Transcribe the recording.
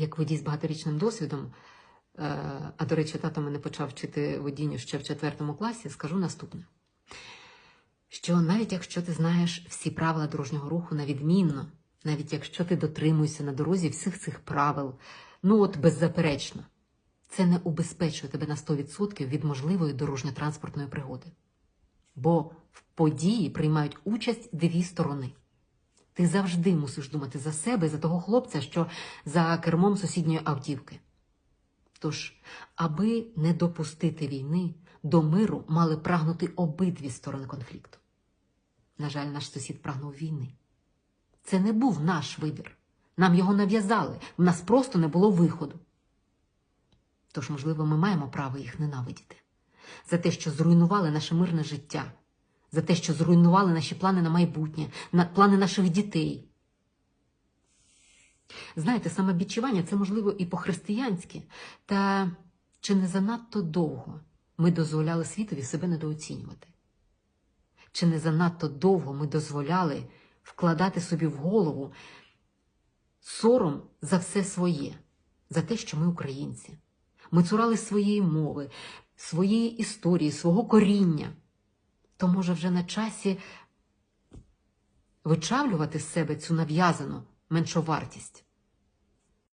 як водій з багаторічним досвідом, е, а до речі, тато мене почав вчити водінню ще в четвертому класі, скажу наступне: що навіть якщо ти знаєш всі правила дорожнього руху на відмінно, навіть якщо ти дотримуєшся на дорозі всіх цих правил, ну от беззаперечно, це не убезпечує тебе на 100% від можливої дорожньо-транспортної пригоди. Бо в події приймають участь дві сторони. Ти завжди мусиш думати за себе за того хлопця, що за кермом сусідньої автівки. Тож, аби не допустити війни, до миру мали прагнути обидві сторони конфлікту. На жаль, наш сусід прагнув війни. Це не був наш вибір. Нам його нав'язали, в нас просто не було виходу. Тож, можливо, ми маємо право їх ненавидіти за те, що зруйнували наше мирне життя, за те, що зруйнували наші плани на майбутнє, на плани наших дітей. Знаєте, самобічування це можливо і по-християнськи, та чи не занадто довго ми дозволяли світові себе недооцінювати? Чи не занадто довго ми дозволяли вкладати собі в голову сором за все своє, за те, що ми українці? Ми цурали своєї мови, своєї історії, свого коріння. То може вже на часі вичавлювати з себе цю нав'язану меншовартість.